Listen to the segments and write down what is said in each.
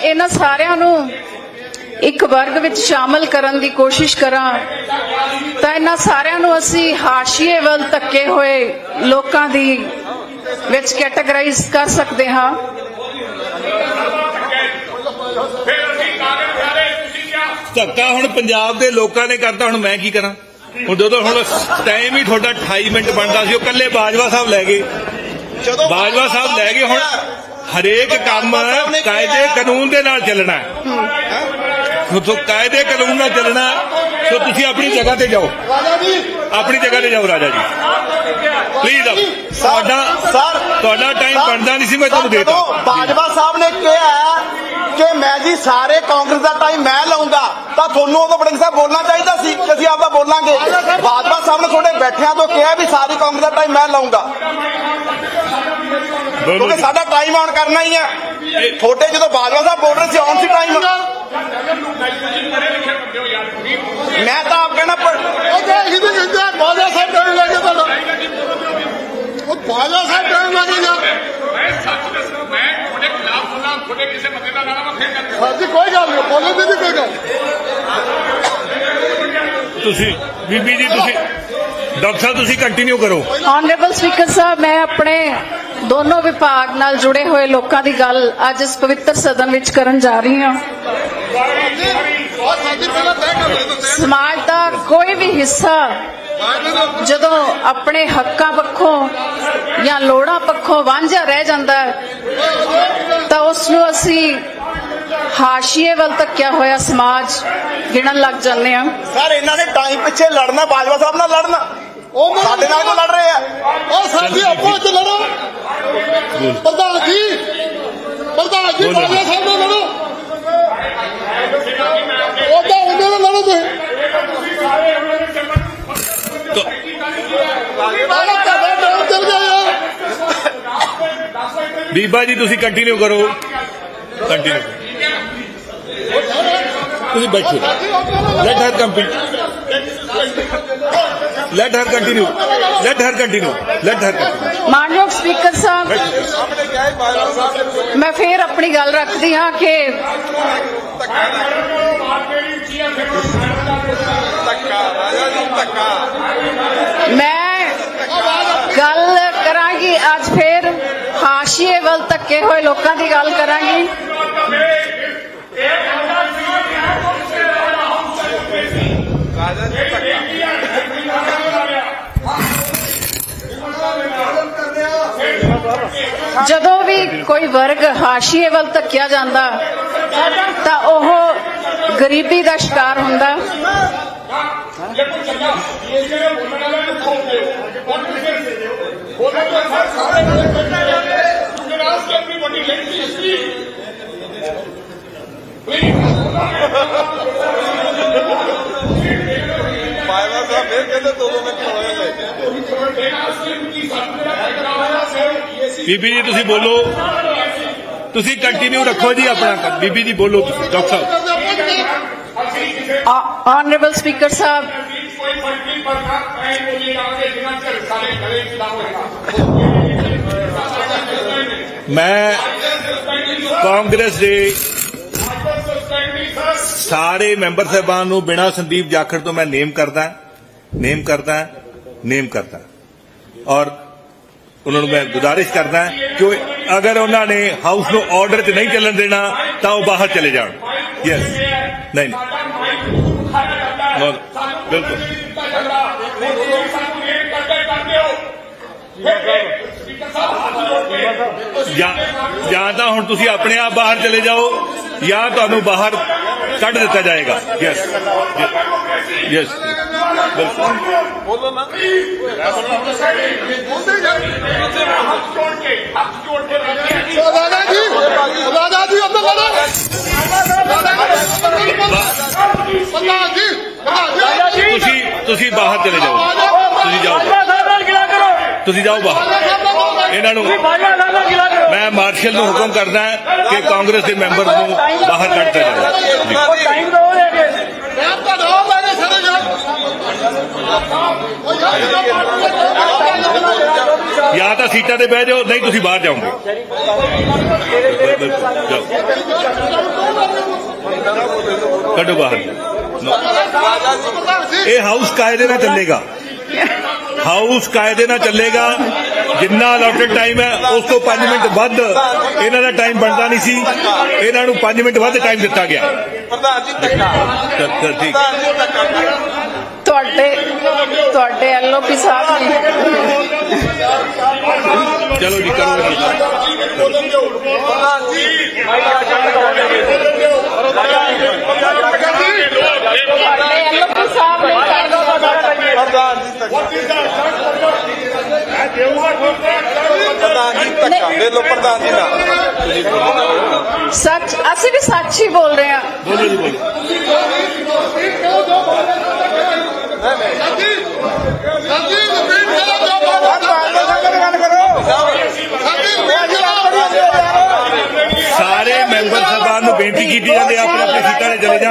ਇਹਨਾਂ ਸਾਰਿਆਂ ਨੂੰ ਇੱਕ ਵਰਗ ਵਿੱਚ ਸ਼ਾਮਲ ਕਰਨ ਦੀ ਕੋਸ਼ਿਸ਼ ਕਰਾਂ ਤਾਂ ਇਹਨਾਂ ਸਾਰਿਆਂ ਨੂੰ ਅਸੀਂ ਹਾਸ਼ੀਏ ਵੱਲ ਧੱਕੇ ਹੋਏ ਲੋਕਾਂ ਦੀ ਵਿੱਚ ਕੈਟਾਗਰਾਈਜ਼ ਕਰ ਸਕਦੇ ਹਾਂ। ਧੱਕਾ ਹੁਣ ਪੰਜਾਬ ਦੇ ਲੋਕਾਂ ਨੇ ਕਰਤਾ ਹੁਣ ਮੈਂ ਕੀ ਕਰਾਂ? ਹੁਣ ਜਦੋਂ ਹੁਣ ਟਾਈਮ ਹੀ ਤੁਹਾਡਾ 28 ਮਿੰਟ ਬਣਦਾ ਸੀ ਉਹ ਕੱਲੇ ਬਾਜਵਾ ਸਾਹਿਬ ਲੈ ਗਏ। ਜਦੋਂ ਬਾਜਵਾ ਸਾਹਿਬ ਲੈ ਗਏ ਹੁਣ ਹਰੇਕ ਕੰਮ ਕਾਇਦੇ ਕਾਨੂੰਨ ਦੇ ਨਾਲ ਚੱਲਣਾ ਹੈ। ਸੋ ਕਾਇਦੇ ਕਾਨੂੰਨ ਨਾਲ ਚੱਲਣਾ। ਸੋ ਤੁਸੀਂ ਆਪਣੀ ਜਗ੍ਹਾ ਤੇ ਜਾਓ। ਆਪਣੀ ਜਗ੍ਹਾ ਤੇ ਜਾਓ ਰਾਜਾ ਜੀ। ਪਲੀਜ਼ ਤੁਹਾਡਾ ਸਰ ਤੁਹਾਡਾ ਟਾਈਮ ਬਣਦਾ ਨਹੀਂ ਸੀ ਮੈਂ ਤੁਹਾਨੂੰ ਦੇਤਾ। ਬਾਜਵਾ ਸਾਹਿਬ ਨੇ ਕਿਹਾ ਕਿ ਮੈਂ ਜੀ ਸਾਰੇ ਕਾਂਗਰਸ ਦਾ ਟਾਈਮ ਮੈਂ ਲਵਾਂਗਾ ਤਾਂ ਤੁਹਾਨੂੰ ਉਦੋਂ ਬੜਿੰਗ ਸਾਹਿਬ ਬੋਲਣਾ ਚਾਹੀਦਾ ਸੀ ਕਿ ਅਸੀਂ ਆਪਦਾ ਬੋਲਾਂਗੇ। ਬਾਜਵਾ ਸਾਹਿਬ ਨੇ ਤੁਹਾਡੇ ਬੈਠਿਆਂ ਤੋਂ ਕਿਹਾ ਵੀ ਸਾਰੀ ਕਾਂਗਰਸ ਦਾ ਟਾਈਮ ਮੈਂ ਲਵਾਂਗਾ ਕਿਉਂਕਿ ਸਾਡਾ ਟਾਈਮ ਆਨ ਕਰਨਾ ਹੀ ਹੈ ਤੁਹਾਡੇ ਜਦੋਂ ਬਾਜਵਾ ਸਾਹਿਬ ਬੋਲ ਰਹੇ ਸੀ ਆਨ ਸੀ ਟਾਈਮ ਮੈਂ ਤਾਂ ਆਪ ਕਹਿਣਾ ਪਰ ਉਹ ਤਾਂ ਇਹੀ ਤਾਂ ਕਹਿੰਦੇ ਆ, ਬਾਜਵਾ ਸਾਹਿਬ ਟਾਈਮ ਲੱਗੇ ਤੁਹਾਡਾ ਉਹ ਬਾਜਵਾ ਸਾਹਿਬ ਟਾਈਮ ਲੱਗੇਗਾ ਮੈਂ ਸੱਚ ਦੱਸਣਾ ਮੈਂ ਤੁਹਾਡੇ ਖਿਲਾਫ ਬੋਲਾਂ ਤੁਹਾਡੇ ਕਿਸੇ ਬੰਦੇ ਦਾ ਨਾਮ ਫੇਰ ਕਰ ਸਾਡੀ ਕੋਈ ਗੱਲ ਨਹੀਂ ਬੋਲਣ ਦੀ ਨਹੀਂ ਕੋਈ ਗੱਲ ਤੁਸੀਂ ਬੀਬੀ ਜੀ ਤੁਸੀਂ ਡਾਕਟਰ ਸਾਹਿਬ ਤੁਸੀਂ ਕੰਟੀਨਿਊ ਕਰੋ। ਆਨਰੇਬਲ ਸਪੀਕਰ ਸਾਹਿਬ ਮੈਂ ਆਪਣੇ ਦੋਨੋਂ ਵਿਭਾਗ ਨਾਲ ਜੁੜੇ ਹੋਏ ਲੋਕਾਂ ਦੀ ਗੱਲ ਅੱਜ ਇਸ ਪਵਿੱਤਰ ਸਦਨ ਵਿੱਚ ਕਰਨ ਜਾ ਰਹੀ ਹਾਂ। ਸਮਾਜ ਦਾ ਕੋਈ ਵੀ ਹਿੱਸਾ ਜਦੋਂ ਆਪਣੇ ਹੱਕਾਂ ਪੱਖੋਂ ਜਾਂ ਲੋੜਾਂ ਪੱਖੋਂ ਵਾਂਝਾ ਰਹਿ ਜਾਂਦਾ ਹੈ ਤਾਂ ਉਸ ਨੂੰ ਅਸੀਂ ਹਾਸ਼ੀਏ ਵੱਲ ਧੱਕਿਆ ਹੋਇਆ ਸਮਾਜ ਗਿਣਨ ਲੱਗ ਜਾਂਦੇ ਹਾਂ। ਸਰ ਇਹਨਾਂ ਦੇ ਟਾਈਮ ਪਿੱਛੇ ਲੜਨਾ ਬਾਜਵਾ ਸਾਹਿਬ ਨਾਲ ਲੜਨਾ। ਉਹ ਸਾਡੇ ਨਾਲ ਕਿਉਂ ਲੜ ਰਹੇ ਆ? ਉਹ ਸਾਡੀ ਆਪੋ ਚ ਲੜੋ। ਪ੍ਰਧਾਨ ਜੀ ਪ੍ਰਧਾਨ ਜੀ। ਬਾਜਵਾ ਸਾਹਿਬ ਨਾਲ ਲੜੋ। ਉਹ ਤਾਂ ਉਹਨਾਂ ਨਾਲ ਲੜੋ ਤੁਸੀਂ। ਬੀਬਾ ਜੀ ਤੁਸੀਂ ਕੰਟੀਨਿਊ ਕਰੋ। ਕੰਟੀਨਿਊ ਤੁਸੀਂ ਬੈਠੋ। Let her complete let her continue let her continue let her continue ਮਾਨਯੋਗ ਸਪੀਕਰ ਸਾਹਿਬ ਮੈਂ ਫੇਰ ਆਪਣੀ ਗੱਲ ਰੱਖਦੀ ਹਾਂ ਕਿ ਮੈਂ ਹਾਸ਼ੀਏ ਵੱਲ ਧੱਕੇ ਹੋਏ ਲੋਕਾਂ ਦੀ ਗੱਲ ਕਰਾਂਗੀ। ਜਦੋਂ ਵੀ ਕੋਈ ਵਰਗ ਹਾਸ਼ੀਏ ਵੱਲ ਧੱਕਿਆ ਜਾਂਦਾ, ਤਾਂ ਉਹ ਗਰੀਬੀ ਦਾ ਸ਼ਿਕਾਰ ਹੁੰਦਾ। ਬਾਜਵਾ ਸਾਹਿਬ ਫਿਰ ਕਹਿੰਦੇ ਦੋ ਦੋ ਮਿੰਟ ਹੋਏ ਬੀਬੀ ਜੀ ਤੁਸੀਂ ਬੋਲੋ ਤੁਸੀਂ ਕੰਟੀਨਿਊ ਰੱਖੋ ਜੀ ਆਪਣਾ ਕੰਮ। ਬੀਬੀ ਜੀ ਬੋਲੋ ਤੁਸੀਂ doctor Sahib honourable speaker Sahib ਕੋਈ ਫ਼ਰਕ ਨਹੀਂ ਪੜਦਾ ਐ ਬੋਲੀ ਜਾਓਗੇ ਜਿੰਨਾ ਚਿਰ ਸਾਰੇ ਗਲੇ ਚ ਨਾ ਹੋਏਗਾ ਮੈਂ ਕਾਂਗਰਸ ਦੇ ਸਾਰੇ ਮੈਂਬਰ ਸਾਹਿਬਾਨ ਨੂੰ ਬਿਨਾਂ ਸੰਦੀਪ ਜਾਖੜ ਤੋਂ ਮੈਂ ਨੇਮ ਕਰਦਾ ਨੇਮ ਕਰਦਾ ਨੇਮ ਕਰਦਾ ਔਰ ਉਹਨਾਂ ਨੂੰ ਮੈਂ ਗੁਜ਼ਾਰਿਸ਼ ਕਰਦਾ ਕਿ ਉਹ- ਅਗਰ ਉਹਨਾਂ ਨੇ ਹਾਊਸ ਨੂੰ ਆਰਡਰ 'ਚ ਨਹੀਂ ਚੱਲਣ ਦੇਣਾ ਤਾਂ ਉਹ ਬਾਹਰ ਚਲੇ ਜਾਣ ਯੈਸ ਨਹੀਂ ਨਹੀਂ No, no, ਬਿਲਕੁਲ ਜਾਂ ਜਾਂ ਤਾਂ ਹੁਣ ਤੁਸੀਂ ਆਪਣੇ ਆਪ ਬਾਹਰ ਚਲੇ ਜਾਓ ਜਾਂ ਤੁਹਾਨੂੰ ਬਾਹਰ ਕੱਢ ਦਿੱਤਾ ਜਾਏਗਾ। ਯੈਸ ਯੈਸ ਬਿਲਕੁਲ। ਰਾਜਾ ਜੀ ਰਾਜਾ ਜੀ ਉੱਧਰ ਲੜੋ ਪ੍ਰਧਾਨ ਜੀ ਪ੍ਰਧਾਨ ਜੀ। ਤੁਸੀਂ ਤੁਸੀਂ ਬਾਹਰ ਚਲੇ ਜਾਓ। ਤੁਸੀਂ ਜਾਓ। ਤੁਸੀਂ ਜਾਓ ਬਾਹਰ। ਇਹਨਾਂ ਨੂੰ ਮੈਂ ਮਾਰਸ਼ਲ ਨੂੰ ਹੁਕਮ ਕਰਦਾ ਕਿ ਕਾਂਗਰਸ ਦੇ ਮੈਂਬਰ ਨੂੰ ਬਾਹਰ ਕੱਢ ਦਿੱਤਾ ਜਾਵੇ। ਮੈਂ ਤਾਂ ਦੋ ਮੈਨੇ ਸਾਰੇ ਯਾਰ ਉਹ ਯਾਰ ਜਾਂ ਤਾਂ ਸੀਟਾਂ ਤੇ ਬਹਿ ਜਾਓ, ਨਹੀਂ ਤੁਸੀਂ ਬਾਹਰ ਜਾਓਗੇ। ਜਾਓ। ਕੱਢੋ ਬਾਹਰ। ਇਹ ਹਾਊਸ ਕਾਇਦੇ ਨਾਲ ਚੱਲੇਗਾ? ਹਾਊਸ ਕਾਇਦੇ ਨਾਲ ਚੱਲੇਗਾ ਜਿੰਨਾ ਅਲਾਟਡ ਟਾਈਮ ਹੈ ਉਸ ਤੋਂ 5 ਮਿੰਟ ਵੱਧ ਇਹਨਾਂ ਦਾ ਟਾਈਮ ਬਣਦਾ ਨਹੀਂ ਸੀ। ਇਹਨਾਂ ਨੂੰ 5 ਮਿੰਟ ਵੱਧ ਟਾਈਮ ਦਿੱਤਾ ਗਿਆ। ਪ੍ਰਧਾਨ ਜੀ ਧੱਕਾ ਠੀਕ ਪ੍ਰਧਾਨ ਜੀ ਧੱਕਾ ਤੁਹਾਡੇ ਤੁਹਾਡੇ ਐਲਓਪੀ ਸਾਹਿਬ ਨੇ ਚਲੋ ਜੀ ਕਰੋ ਜੀ। ਪ੍ਰਧਾਨ ਜੀ ਤੁਹਾਡੇ ਐਲਓਪੀ ਸਾਹਿਬ ਨੇ ਪ੍ਰਧਾਨ ਜੀ ਧੱਕਾ ਪ੍ਰਧਾਨ ਜੀ ਧੱਕਾ ਦੇ ਲੋ ਪ੍ਰਧਾਨ ਜੀ ਨਾ ਸੱਚ ਅਸੀਂ ਵੀ ਸੱਚ ਹੀ ਬੋਲ ਰਹੇ ਹਾਂ। ਬੋਲੋ ਜੀ ਬੋਲੋ। ਸਾਡੀ ਰਿਪੀਟ ਕਰੋ ਜੋ ਬੋਲੋ ਪ੍ਰਧਾਨ ਜੀ ਨਾਲ ਗੱਲ ਕਰੋ ਸਾਡੀ ਰਿਪੀਟ ਕਰੋ ਸਾਰੇ ਮੈਂਬਰ ਸਭਾ ਨੂੰ ਬੇਨਤੀ ਕੀਤੀ ਜਾਂਦੀ ਹੈ ਆਪਣੇ ਆਪਣੇ ਸੀਟਾਂ ਤੇ ਚਲੇ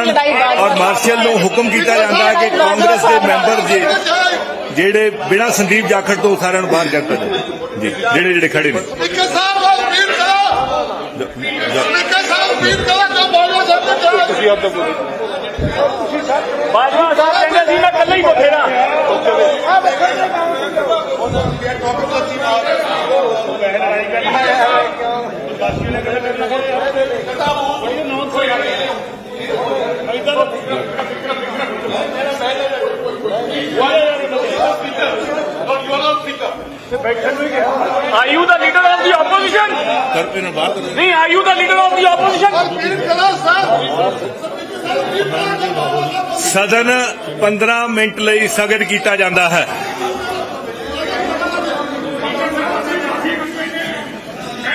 ਮਾਰਸ਼ਲ ਨੂੰ ਹੁਕਮ ਕੀਤਾ ਜਾਂਦਾ ਹੈ ਕਿ ਕਾਂਗਰਸ ਦੇ ਮੈਂਬਰ ਜੀ ਜਿਹੜੇ ਬਿਨਾਂ ਸੰਦੀਪ ਜਾਖੜ ਤੋਂ ਸਾਰਿਆਂ ਨੂੰ ਬਾਹਰ ਕਰਤਾ ਜੀ ਜਿਹੜੇ ਜਿਹੜੇ ਖੜੇ ਨੇ। ਬਾਜਵਾ ਸਾਹਿਬ ਕਹਿੰਦੇ ਸੀ ਮੈਂ ਇਕੱਲਾ ਹੀ ਬੋਲੇਗਾ Are you the leader of the opposition? ਕਰ ਇਹਨਾਂ ਨੂੰ ਬਾਹਰ ਕਰੋ ਨਹੀਂ are you the leader of the opposition? Repeat ਕਰੋ ਸਰ ਸਦਨ 15 ਮਿੰਟ ਲਈ ਸਥਗਿਤ ਕੀਤਾ ਜਾਂਦਾ ਹੈ